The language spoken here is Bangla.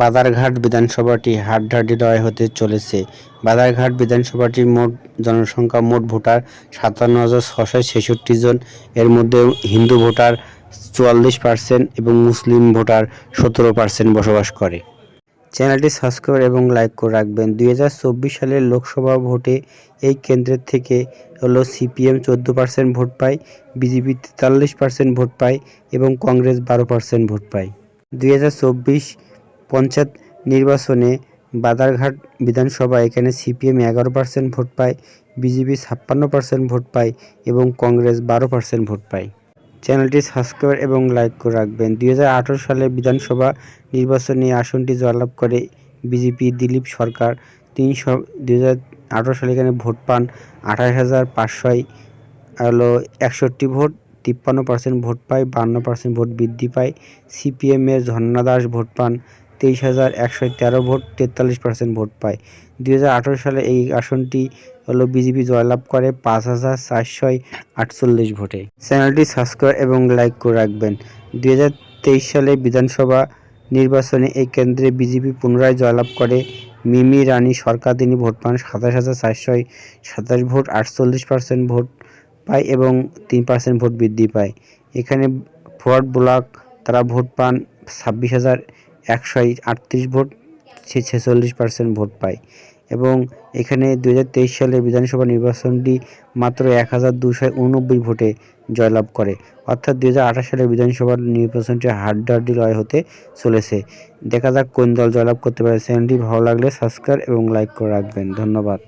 বাদারঘাট বিধানসভাটি হাড্ডাহাড্ডি লড়াই হতে চলেছে। বাদারঘাট বিধানসভাটির মোট জনসংখ্যা মোট ভোটার সাতান্ন হাজার ছশো ছেষট্টি জন। এর মধ্যে হিন্দু ভোটার চুয়াল্লিশ পার্সেন্ট এবং মুসলিম ভোটার সতেরো পার্সেন্ট বসবাস করে। চ্যানেলটি সাবস্ক্রাইব এবং লাইক করে রাখবেন। দুই হাজার চব্বিশ সালের লোকসভা ভোটে এই কেন্দ্রের থেকে হলো সিপিএম চোদ্দ পার্সেন্ট ভোট পায়, বিজেপি তেতাল্লিশ পার্সেন্ট ভোট পায় এবং কংগ্রেস বারো পার্সেন্ট ভোট পায়। দুই হাজার চব্বিশ পঞ্চায়েত নির্বাচনে বাদারঘাট বিধানসভা, এখানে সিপিএম এগারো পার্সেন্ট ভোট পায়, বিজেপি ছাপ্পান্ন পার্সেন্ট ভোট পায় এবং কংগ্রেস বারো পার্সেন্ট ভোট পায়। চ্যানেলটি সাবস্ক্রাইব এবং লাইক করে রাখবেন। দুই হাজার আঠেরো সালে বিধানসভা নির্বাচনে আসনটি জয়লাভ করে বিজেপি, দিলীপ সরকার তিনি দুই সালে এখানে ভোট পান আঠাশ হাজার পাঁচশোয় হলো একষট্টি ভোট, তিপ্পান্ন পার্সেন্ট ভোট পায় বান্ন পার্সেন্ট ভোট বৃদ্ধি পায়। সিপিএমের ঝর্ণা দাস ভোট পান তেইশ হাজার একশো তেরো ভোট, তেতাল্লিশ পার্সেন্ট ভোট পায়। দুই হাজার আঠেরো সালে এই আসনটি হলো বিজেপি জয়লাভ করে পাঁচ হাজার চারশো আটচল্লিশ ভোটে। চ্যানেলটি সাবস্ক্রাইব এবং লাইক করে রাখবেন। দুই হাজার তেইশ সালে বিধানসভা নির্বাচনে এই কেন্দ্রে বিজেপি পুনরায় জয়লাভ করে। মিমি রানী সরকার তিনি ভোট পান সাতাশ হাজার চারশো সাতাশ ভোট, আটচল্লিশ পার্সেন্ট ভোট পায় এবং তিন পার্সেন্ট ভোট বৃদ্ধি পায়। এখানে ফোয়ার্ড ব্লক তারা ভোট পান ছাব্বিশ হাজার একশো আটত্রিশ ভোট ছেচল্লিশ পার্সেন্ট ভোট পায়। এবং এখানে দু হাজার তেইশ সালে বিধানসভা নির্বাচনটি মাত্র এক হাজার দুশো উনব্বই ভোটে জয়লাভ করে। অর্থাৎ দু হাজার আঠাশ সালে বিধানসভা নির্বাচনটি হাড্ডাহাড্ডি লয় হতে চলেছে। দেখা যাক কোন দল জয়লাভ করতে পারে। চ্যানেলটি ভালো লাগলে সাবস্ক্রাইব এবং লাইক করে রাখবেন। ধন্যবাদ।